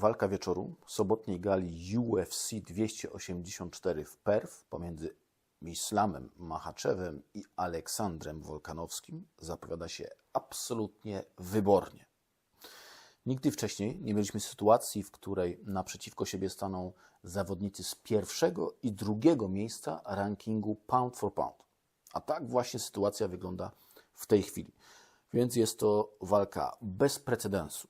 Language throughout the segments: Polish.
walka wieczoru sobotniej gali UFC 284 w Perth pomiędzy Islamem Machaczewem i Aleksandrem Wolkanowskim zapowiada się absolutnie wybornie. Nigdy wcześniej nie mieliśmy sytuacji, w której naprzeciwko siebie staną zawodnicy z pierwszego i drugiego miejsca rankingu pound for pound. A tak właśnie sytuacja wygląda w tej chwili. Więc jest to walka bez precedensu.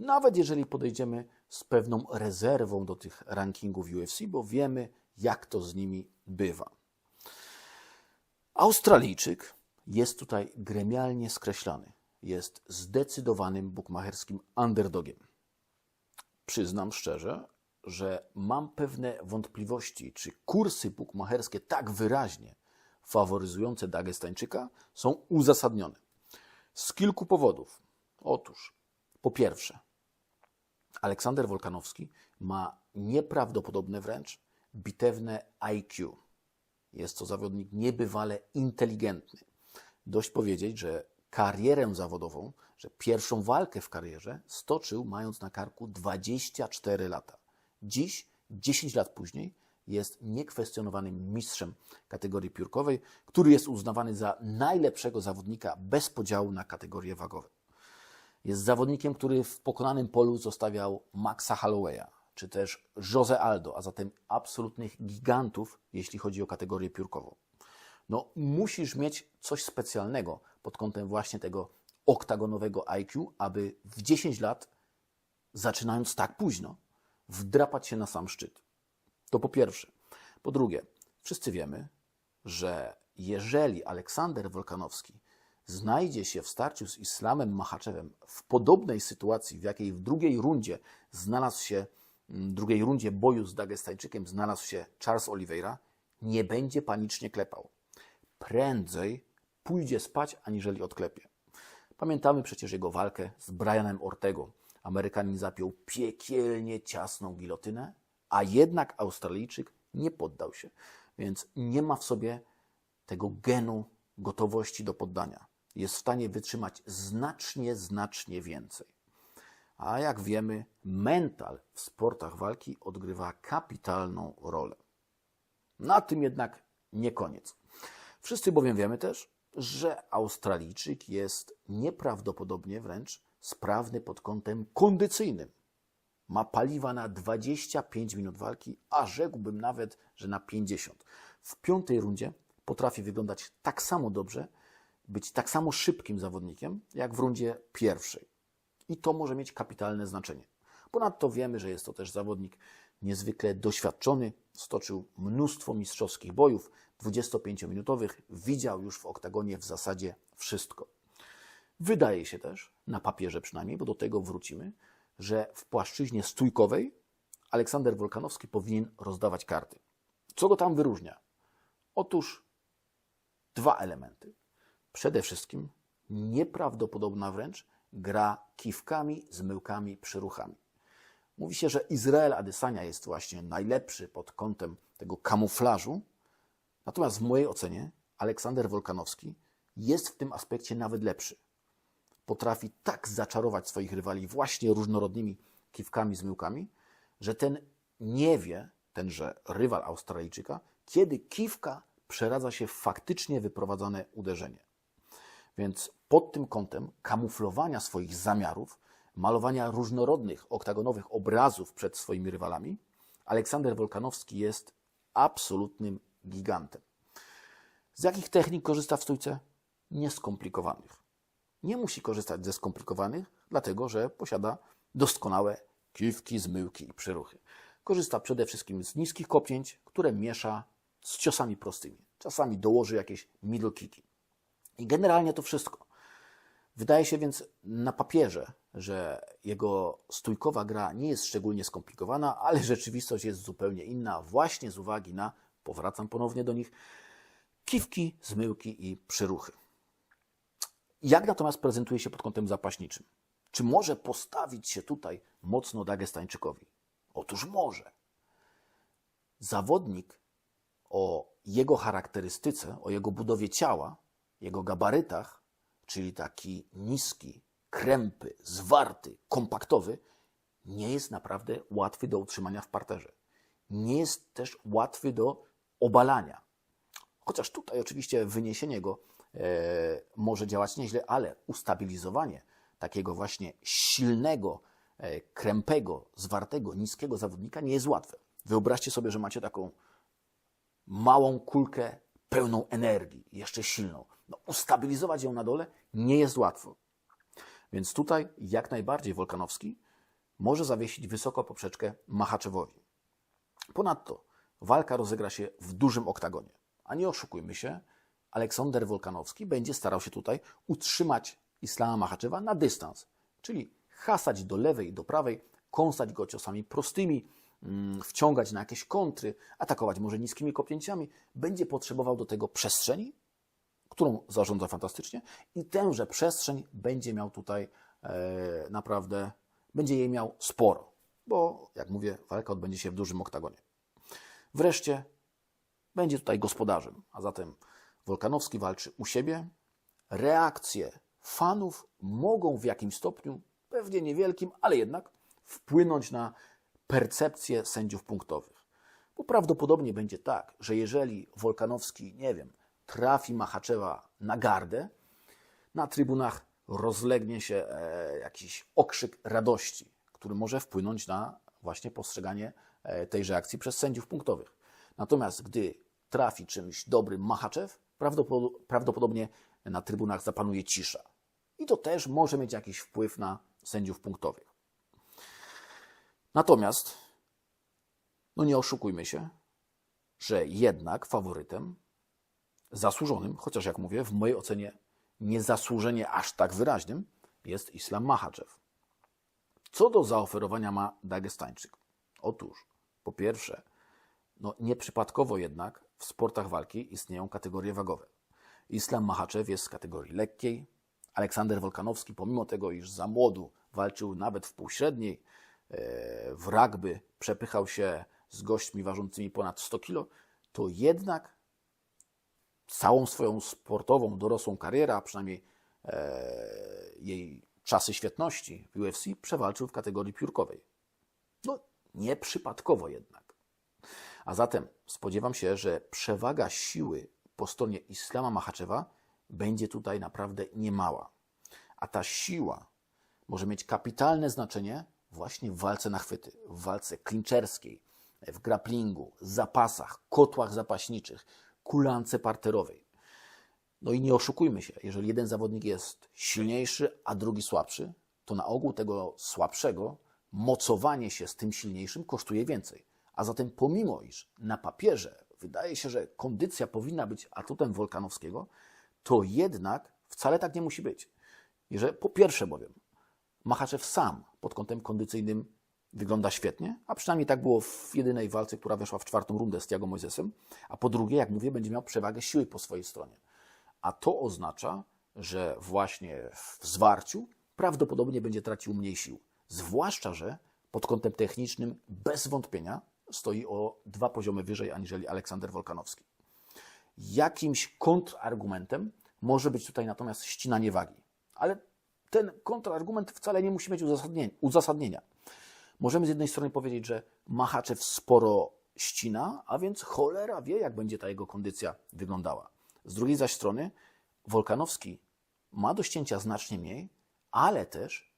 Nawet jeżeli podejdziemy z pewną rezerwą do tych rankingów UFC, bo wiemy, jak to z nimi bywa. Australijczyk jest tutaj gremialnie skreślany. Jest zdecydowanym bukmacherskim underdogiem. Przyznam szczerze, że mam pewne wątpliwości, czy kursy bukmacherskie tak wyraźnie faworyzujące Dagestańczyka są uzasadnione. Z kilku powodów. Otóż, po pierwsze, Aleksander Wolkanowski ma nieprawdopodobne wręcz bitewne IQ. Jest to zawodnik niebywale inteligentny. Dość powiedzieć, że karierę zawodową, że pierwszą walkę w karierze stoczył mając na karku 24 lata. Dziś, 10 lat później, jest niekwestionowanym mistrzem kategorii piórkowej, który jest uznawany za najlepszego zawodnika bez podziału na kategorie wagowe. Jest zawodnikiem, który w pokonanym polu zostawiał Maxa Hollowaya, czy też Jose Aldo, a zatem absolutnych gigantów, jeśli chodzi o kategorię piórkową. No, musisz mieć coś specjalnego pod kątem właśnie tego oktagonowego IQ, aby w 10 lat, zaczynając tak późno, wdrapać się na sam szczyt. To po pierwsze. Po drugie, wszyscy wiemy, że jeżeli Aleksander Wolkanowski znajdzie się w starciu z Islamem Machaczewem w podobnej sytuacji, w jakiej w drugiej rundzie znalazł się, w drugiej rundzie boju z Dagestańczykiem znalazł się Charles Oliveira, nie będzie panicznie klepał. Prędzej pójdzie spać, aniżeli odklepie. Pamiętamy przecież jego walkę z Brianem Ortego. Amerykanin zapiął piekielnie ciasną gilotynę, a jednak Australijczyk nie poddał się, więc nie ma w sobie tego genu gotowości do poddania. Jest w stanie wytrzymać znacznie, znacznie więcej. A jak wiemy, mental w sportach walki odgrywa kapitalną rolę. Na tym jednak nie koniec. Wszyscy bowiem wiemy też, że Australijczyk jest nieprawdopodobnie wręcz sprawny pod kątem kondycyjnym. Ma paliwa na 25 minut walki, a rzekłbym nawet, że na 50. W piątej rundzie potrafi wyglądać tak samo dobrze, być tak samo szybkim zawodnikiem, jak w rundzie pierwszej. I to może mieć kapitalne znaczenie. Ponadto wiemy, że jest to też zawodnik niezwykle doświadczony, stoczył mnóstwo mistrzowskich bojów 25-minutowych, widział już w oktagonie w zasadzie wszystko. Wydaje się też, na papierze przynajmniej, bo do tego wrócimy, że w płaszczyźnie stójkowej Aleksander Wolkanowski powinien rozdawać karty. Co go tam wyróżnia? Otóż dwa elementy. Przede wszystkim nieprawdopodobna wręcz gra kiwkami, zmyłkami, przyruchami. Mówi się, że Izrael Adesania jest właśnie najlepszy pod kątem tego kamuflażu, natomiast w mojej ocenie Aleksander Wolkanowski jest w tym aspekcie nawet lepszy. Potrafi tak zaczarować swoich rywali właśnie różnorodnymi kiwkami, zmyłkami, że ten nie wie, tenże rywal Australijczyka, kiedy kiwka przeradza się w faktycznie wyprowadzane uderzenie. Więc pod tym kątem kamuflowania swoich zamiarów, malowania różnorodnych, oktagonowych obrazów przed swoimi rywalami, Aleksander Wolkanowski jest absolutnym gigantem. Z jakich technik korzysta w stójce? Nieskomplikowanych. Nie musi korzystać ze skomplikowanych, dlatego że posiada doskonałe kiwki, zmyłki i przyruchy. Korzysta przede wszystkim z niskich kopnięć, które miesza z ciosami prostymi. Czasami dołoży jakieś middle kicki. I generalnie to wszystko. Wydaje się więc na papierze, że jego stójkowa gra nie jest szczególnie skomplikowana, ale rzeczywistość jest zupełnie inna, właśnie z uwagi na, powracam ponownie do nich, kiwki, zmyłki i przyruchy. Jak natomiast prezentuje się pod kątem zapaśniczym? Czy może postawić się tutaj mocno Dagestańczykowi? Otóż może. Zawodnik o jego charakterystyce, o jego budowie ciała, jego gabarytach, czyli taki niski, krępy, zwarty, kompaktowy, nie jest naprawdę łatwy do utrzymania w parterze. Nie jest też łatwy do obalania. Chociaż tutaj oczywiście wyniesienie go e, może działać nieźle, ale ustabilizowanie takiego właśnie silnego, e, krępego, zwartego, niskiego zawodnika nie jest łatwe. Wyobraźcie sobie, że macie taką małą kulkę pełną energii, jeszcze silną. No, ustabilizować ją na dole nie jest łatwo. Więc tutaj jak najbardziej Wolkanowski może zawiesić wysoko poprzeczkę Machaczewowi. Ponadto walka rozegra się w dużym oktagonie. A nie oszukujmy się, Aleksander Wolkanowski będzie starał się tutaj utrzymać Islama Machaczewa na dystans, czyli hasać do lewej i do prawej, kąsać go ciosami prostymi, mm, wciągać na jakieś kontry, atakować może niskimi kopnięciami. Będzie potrzebował do tego przestrzeni, którą zarządza fantastycznie i tęże przestrzeń będzie miał tutaj e, naprawdę, będzie jej miał sporo, bo jak mówię, walka odbędzie się w dużym oktagonie. Wreszcie będzie tutaj gospodarzem, a zatem Wolkanowski walczy u siebie. Reakcje fanów mogą w jakimś stopniu, pewnie niewielkim, ale jednak wpłynąć na percepcję sędziów punktowych. Bo prawdopodobnie będzie tak, że jeżeli Wolkanowski, nie wiem, trafi Machaczewa na gardę, na trybunach rozlegnie się e, jakiś okrzyk radości, który może wpłynąć na właśnie postrzeganie e, tejże akcji przez sędziów punktowych. Natomiast gdy trafi czymś dobrym Machaczew, prawdopodobnie na trybunach zapanuje cisza. I to też może mieć jakiś wpływ na sędziów punktowych. Natomiast, no nie oszukujmy się, że jednak faworytem zasłużonym, chociaż jak mówię, w mojej ocenie niezasłużenie aż tak wyraźnym, jest Islam Mahaczew. Co do zaoferowania ma Dagestańczyk? Otóż, po pierwsze, no nieprzypadkowo jednak w sportach walki istnieją kategorie wagowe. Islam Mahaczew jest z kategorii lekkiej. Aleksander Wolkanowski, pomimo tego, iż za młodu walczył nawet w półśredniej, e, w rugby przepychał się z gośćmi ważącymi ponad 100 kg, to jednak całą swoją sportową, dorosłą karierę, a przynajmniej e, jej czasy świetności w UFC przewalczył w kategorii piórkowej. No, nieprzypadkowo jednak. A zatem spodziewam się, że przewaga siły po stronie Islama Machaczewa będzie tutaj naprawdę niemała. A ta siła może mieć kapitalne znaczenie właśnie w walce na chwyty, w walce klinczerskiej, w grapplingu, zapasach, kotłach zapaśniczych, kulance parterowej. No i nie oszukujmy się, jeżeli jeden zawodnik jest silniejszy, a drugi słabszy, to na ogół tego słabszego mocowanie się z tym silniejszym kosztuje więcej. A zatem pomimo iż na papierze wydaje się, że kondycja powinna być atutem Wolkanowskiego, to jednak wcale tak nie musi być. Jeżeli, po pierwsze bowiem, Machaczew sam pod kątem kondycyjnym wygląda świetnie, a przynajmniej tak było w jedynej walce, która weszła w czwartą rundę z Tiago Moisesem, a po drugie, jak mówię, będzie miał przewagę siły po swojej stronie. A to oznacza, że właśnie w zwarciu prawdopodobnie będzie tracił mniej sił. Zwłaszcza, że pod kątem technicznym bez wątpienia stoi o dwa poziomy wyżej aniżeli Aleksander Wolkanowski. Jakimś kontrargumentem może być tutaj natomiast ścinanie wagi. Ale ten kontrargument wcale nie musi mieć uzasadnienia. Możemy z jednej strony powiedzieć, że Machaczew sporo ścina, a więc cholera wie, jak będzie ta jego kondycja wyglądała. Z drugiej zaś strony Wolkanowski ma do ścięcia znacznie mniej, ale też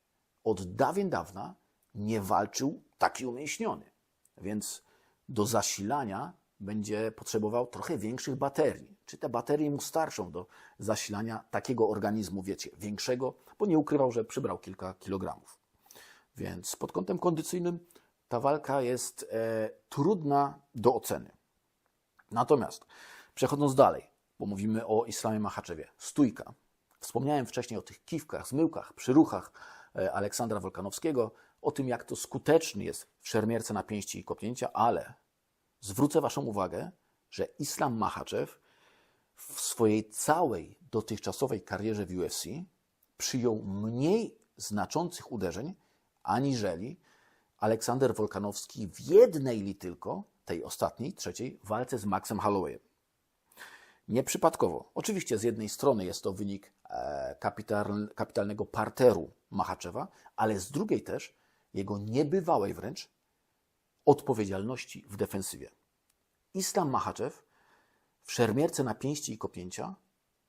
od dawien dawna nie walczył taki umięśniony. Więc do zasilania będzie potrzebował trochę większych baterii. Czy te baterie mu starczą do zasilania takiego organizmu, wiecie, większego, bo nie ukrywał, że przybrał kilka kilogramów. Więc pod kątem kondycyjnym ta walka jest e, trudna do oceny. Natomiast przechodząc dalej, bo mówimy o Islamie Machaczewie, stójka. Wspomniałem wcześniej o tych kiwkach, zmyłkach, przyruchach e, Aleksandra Wolkanowskiego, o tym, jak to skuteczny jest w szermierce na pięści i kopnięcia, ale zwrócę Waszą uwagę, że Islam Machaczew w swojej całej dotychczasowej karierze w UFC przyjął mniej znaczących uderzeń aniżeli Aleksander Wolkanowski w jednej li tylko, tej ostatniej, trzeciej, walce z Maxem Hollowayem. Nieprzypadkowo. Oczywiście z jednej strony jest to wynik e, kapital, kapitalnego parteru Machaczewa, ale z drugiej też jego niebywałej wręcz odpowiedzialności w defensywie. Islam Maczaczew w szermierce na pięści i kopięcia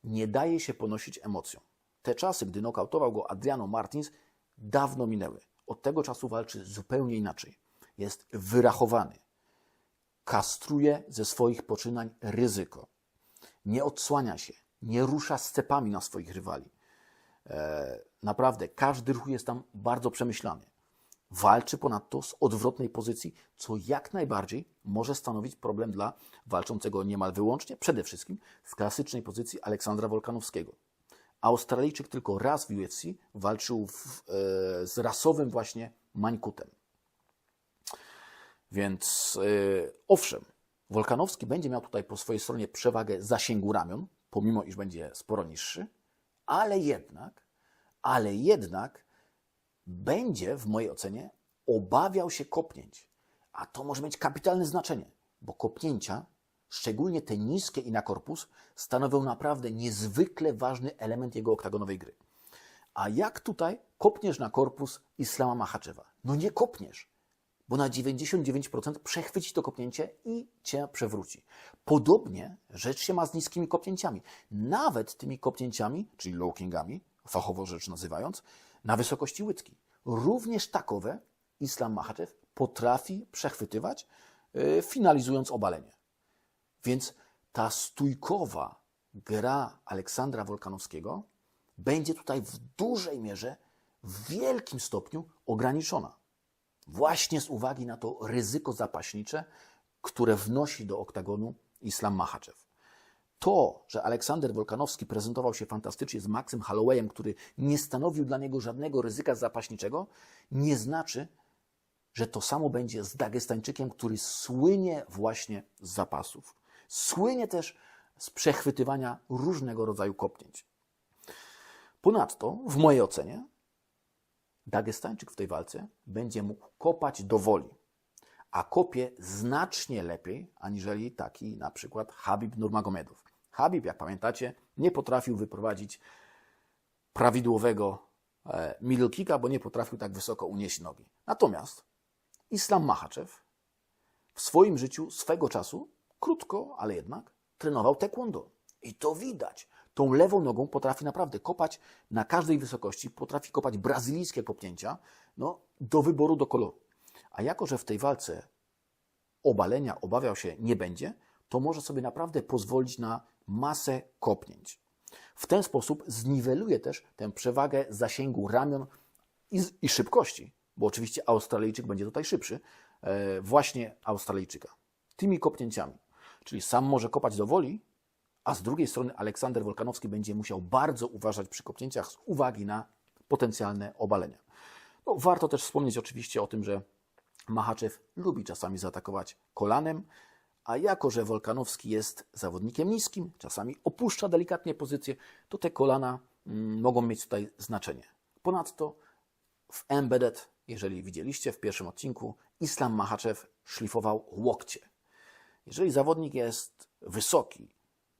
nie daje się ponosić emocjom. Te czasy, gdy nokautował go Adriano Martins, dawno minęły. Od tego czasu walczy zupełnie inaczej. Jest wyrachowany. Kastruje ze swoich poczynań ryzyko. Nie odsłania się, nie rusza scepami na swoich rywali. E, naprawdę, każdy ruch jest tam bardzo przemyślany. Walczy ponadto z odwrotnej pozycji, co jak najbardziej może stanowić problem dla walczącego niemal wyłącznie, przede wszystkim z klasycznej pozycji Aleksandra Wolkanowskiego. Australijczyk tylko raz w UFC walczył w, e, z rasowym właśnie Mańkutem. Więc e, owszem, Wolkanowski będzie miał tutaj po swojej stronie przewagę zasięgu ramion, pomimo iż będzie sporo niższy, ale jednak, ale jednak będzie w mojej ocenie obawiał się kopnięć. A to może mieć kapitalne znaczenie, bo kopnięcia, szczególnie te niskie i na korpus, stanowią naprawdę niezwykle ważny element jego oktagonowej gry. A jak tutaj kopniesz na korpus Islama Machaczewa? No nie kopniesz, bo na 99% przechwyci to kopnięcie i cię przewróci. Podobnie rzecz się ma z niskimi kopnięciami. Nawet tymi kopnięciami, czyli low kingami, fachowo rzecz nazywając, na wysokości łydki. Również takowe Islam Mahachev potrafi przechwytywać, yy, finalizując obalenie. Więc ta stójkowa gra Aleksandra Wolkanowskiego będzie tutaj w dużej mierze, w wielkim stopniu ograniczona. Właśnie z uwagi na to ryzyko zapaśnicze, które wnosi do oktagonu Islam Mahachev. To, że Aleksander Wolkanowski prezentował się fantastycznie z Maxem Hollowayem, który nie stanowił dla niego żadnego ryzyka zapaśniczego, nie znaczy, że to samo będzie z Dagestańczykiem, który słynie właśnie z zapasów. Słynie też z przechwytywania różnego rodzaju kopnięć. Ponadto, w mojej ocenie, Dagestańczyk w tej walce będzie mógł kopać do woli, a kopie znacznie lepiej aniżeli taki na przykład Habib Nurmagomedow. Habib, jak pamiętacie, nie potrafił wyprowadzić prawidłowego e, middle kicka, bo nie potrafił tak wysoko unieść nogi. Natomiast Islam Machachev w swoim życiu swego czasu, krótko, ale jednak, trenował taekwondo. I to widać. Tą lewą nogą potrafi naprawdę kopać na każdej wysokości, potrafi kopać brazylijskie kopnięcia, no, do wyboru, do koloru. A jako, że w tej walce obalenia obawiał się nie będzie, to może sobie naprawdę pozwolić na masę kopnięć. W ten sposób zniweluje też tę przewagę zasięgu ramion i, i szybkości, bo oczywiście Australijczyk będzie tutaj szybszy, e, właśnie Australijczyka. Tymi kopnięciami. Czyli sam może kopać do woli, a z drugiej strony Aleksander Wolkanowski będzie musiał bardzo uważać przy kopnięciach z uwagi na potencjalne obalenia. No, warto też wspomnieć oczywiście o tym, że Mahaczew lubi czasami zaatakować kolanem, a jako, że Wolkanowski jest zawodnikiem niskim, czasami opuszcza delikatnie pozycję, to te kolana mm, mogą mieć tutaj znaczenie. Ponadto w Embedded, jeżeli widzieliście w pierwszym odcinku, Islam Mahaczew szlifował łokcie. Jeżeli zawodnik jest wysoki,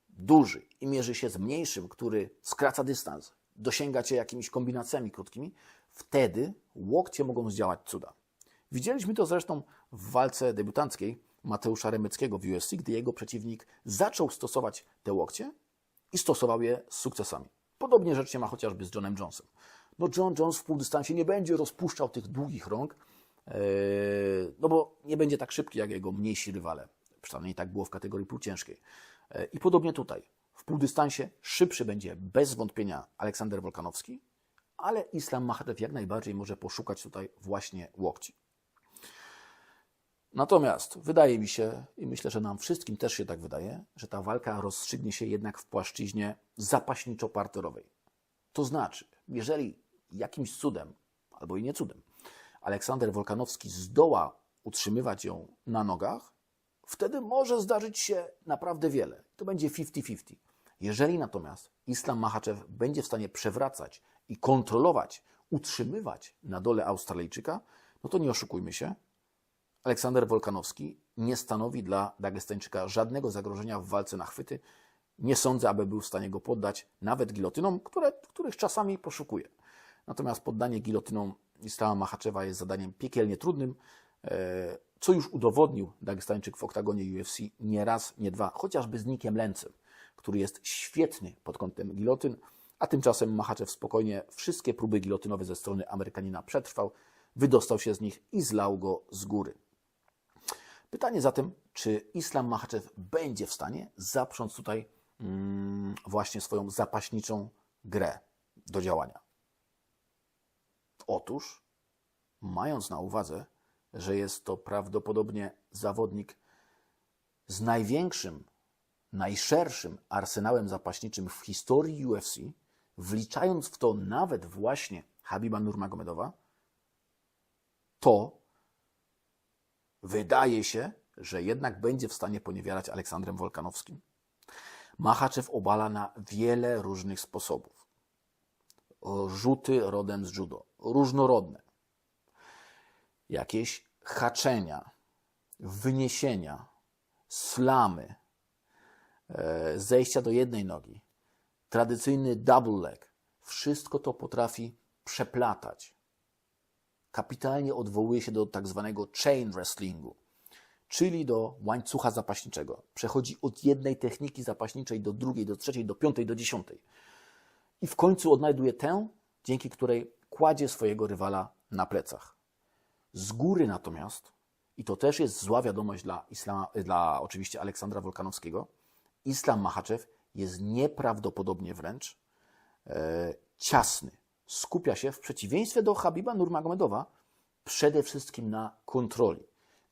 duży i mierzy się z mniejszym, który skraca dystans, dosięga cię jakimiś kombinacjami krótkimi, wtedy łokcie mogą zdziałać cuda. Widzieliśmy to zresztą w walce debiutanckiej Mateusza Remyckiego w UFC, gdy jego przeciwnik zaczął stosować te łokcie i stosował je z sukcesami. Podobnie rzecz się ma chociażby z Johnem Jonesem. No John Jones w półdystansie nie będzie rozpuszczał tych długich rąk, yy, no bo nie będzie tak szybki jak jego mniejsi rywale. Przynajmniej tak było w kategorii półciężkiej. Yy, I podobnie tutaj. W półdystansie szybszy będzie bez wątpienia Aleksander Wolkanowski, ale Islam Mahachev jak najbardziej może poszukać tutaj właśnie łokci. Natomiast wydaje mi się, i myślę, że nam wszystkim też się tak wydaje, że ta walka rozstrzygnie się jednak w płaszczyźnie zapaśniczo-parterowej. To znaczy, jeżeli jakimś cudem, albo i nie cudem, Aleksander Wolkanowski zdoła utrzymywać ją na nogach, wtedy może zdarzyć się naprawdę wiele. To będzie 50-50. Jeżeli natomiast Islam Mahaczew będzie w stanie przewracać i kontrolować, utrzymywać na dole Australijczyka, no to nie oszukujmy się, Aleksander Wolkanowski nie stanowi dla Dagestańczyka żadnego zagrożenia w walce na chwyty. Nie sądzę, aby był w stanie go poddać nawet gilotynom, które, których czasami poszukuje. Natomiast poddanie gilotynom Islama Machaczewa jest zadaniem piekielnie trudnym, e, co już udowodnił Dagestańczyk w oktagonie UFC nie raz, nie dwa, chociażby z Nikiem Lencem, który jest świetny pod kątem gilotyn, a tymczasem Machaczew spokojnie wszystkie próby gilotynowe ze strony Amerykanina przetrwał, wydostał się z nich i zlał go z góry. Pytanie zatem, czy Islam Machaczew będzie w stanie zaprząc tutaj mm, właśnie swoją zapaśniczą grę do działania? Otóż, mając na uwadze, że jest to prawdopodobnie zawodnik z największym, najszerszym arsenałem zapaśniczym w historii UFC, wliczając w to nawet właśnie Habiba Nurmagomedowa, to wydaje się, że jednak będzie w stanie poniewierać Aleksandrem Wolkanowskim. Machaczew obala na wiele różnych sposobów. Rzuty rodem z judo, różnorodne. Jakieś haczenia, wyniesienia, slamy, e, zejścia do jednej nogi, tradycyjny double leg. Wszystko to potrafi przeplatać. Kapitalnie odwołuje się do tak zwanego chain wrestlingu, czyli do łańcucha zapaśniczego. Przechodzi od jednej techniki zapaśniczej do drugiej, do trzeciej, do piątej, do dziesiątej. I w końcu odnajduje tę, dzięki której kładzie swojego rywala na plecach. Z góry natomiast, i to też jest zła wiadomość dla, Islama, dla oczywiście Aleksandra Wolkanowskiego, Islam Machaczew jest nieprawdopodobnie wręcz e, ciasny. Skupia się w przeciwieństwie do Habiba Nurmagomedowa przede wszystkim na kontroli,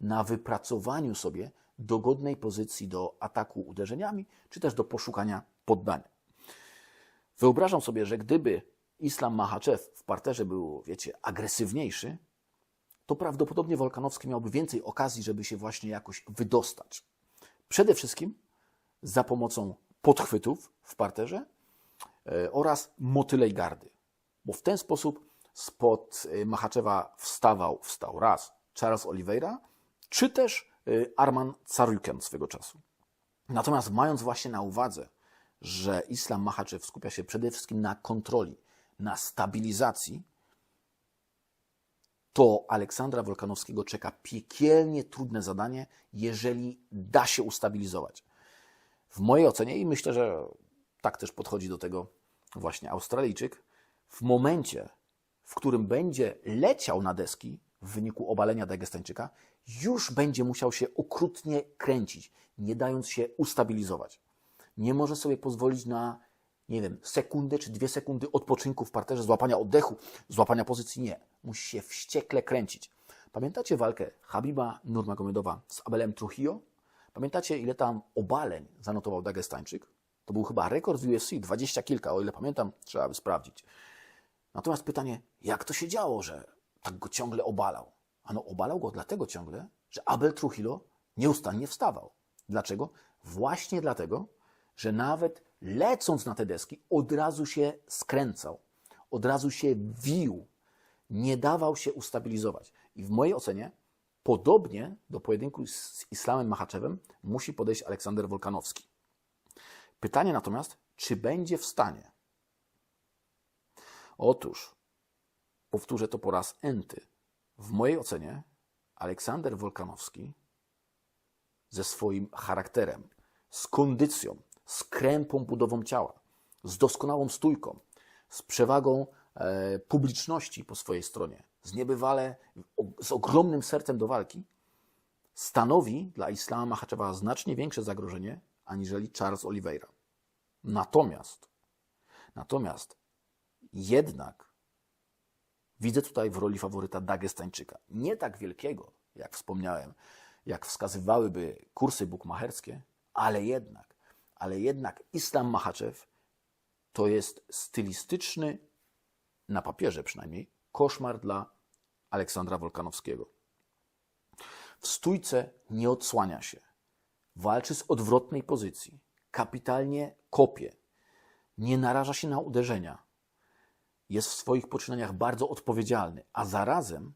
na wypracowaniu sobie dogodnej pozycji do ataku uderzeniami, czy też do poszukania poddania. Wyobrażam sobie, że gdyby Islam Machaczew w parterze był, wiecie, agresywniejszy, to prawdopodobnie Wolkanowski miałby więcej okazji, żeby się właśnie jakoś wydostać. Przede wszystkim za pomocą podchwytów w parterze e, oraz motylej gardy, bo w ten sposób spod e, Machaczewa wstawał, wstał raz Charles Oliveira, czy też e, Arman Caruken swego czasu. Natomiast mając właśnie na uwadze, że Islam Machaczew skupia się przede wszystkim na kontroli, na stabilizacji, to Aleksandra Wolkanowskiego czeka piekielnie trudne zadanie, jeżeli da się ustabilizować. W mojej ocenie, i myślę, że tak też podchodzi do tego właśnie Australijczyk, w momencie, w którym będzie leciał na deski w wyniku obalenia Dagestańczyka, już będzie musiał się okrutnie kręcić, nie dając się ustabilizować. Nie może sobie pozwolić na, nie wiem, sekundę czy dwie sekundy odpoczynku w parterze, złapania oddechu, złapania pozycji. Nie. Musi się wściekle kręcić. Pamiętacie walkę Habiba Nurmagomedowa z Abelem Trujillo? Pamiętacie, ile tam obaleń zanotował Dagestańczyk? To był chyba rekord w UFC, dwadzieścia kilka, o ile pamiętam, trzeba by sprawdzić. Natomiast pytanie, jak to się działo, że tak go ciągle obalał? Ano, obalał go dlatego ciągle, że Abel Trujillo nieustannie wstawał. Dlaczego? Właśnie dlatego, że nawet lecąc na te deski, od razu się skręcał, od razu się wił, nie dawał się ustabilizować. I w mojej ocenie Podobnie do pojedynku z Islamem Machaczewem musi podejść Aleksander Wolkanowski. Pytanie natomiast, czy będzie w stanie? Otóż, powtórzę to po raz enty, w mojej ocenie Aleksander Wolkanowski ze swoim charakterem, z kondycją, z krępą budową ciała, z doskonałą stójką, z przewagą e, publiczności po swojej stronie, z niebywale, z ogromnym sercem do walki, stanowi dla Islama Machaczewa znacznie większe zagrożenie aniżeli Charles Oliveira. Natomiast, natomiast jednak widzę tutaj w roli faworyta Dagestańczyka. Nie tak wielkiego, jak wspomniałem, jak wskazywałyby kursy bukmacherskie, ale jednak, ale jednak Islam Machaczew to jest stylistyczny, na papierze przynajmniej, koszmar dla Aleksandra Wolkanowskiego. W stójce nie odsłania się. Walczy z odwrotnej pozycji. Kapitalnie kopie. Nie naraża się na uderzenia. Jest w swoich poczynaniach bardzo odpowiedzialny, a zarazem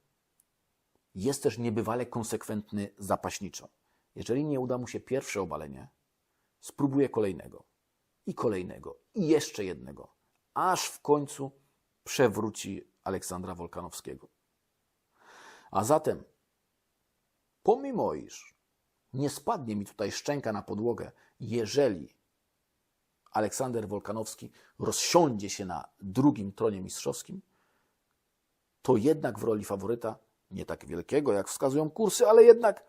jest też niebywale konsekwentny zapaśniczo. Jeżeli nie uda mu się pierwsze obalenie, spróbuje kolejnego i kolejnego i jeszcze jednego, aż w końcu przewróci Aleksandra Wolkanowskiego. A zatem, pomimo iż nie spadnie mi tutaj szczęka na podłogę, jeżeli Aleksander Wolkanowski rozsiądzie się na drugim tronie mistrzowskim, to jednak w roli faworyta, nie tak wielkiego jak wskazują kursy, ale jednak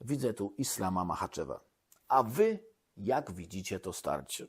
widzę tu Islama Mahaczewa. A wy jak widzicie to starcie?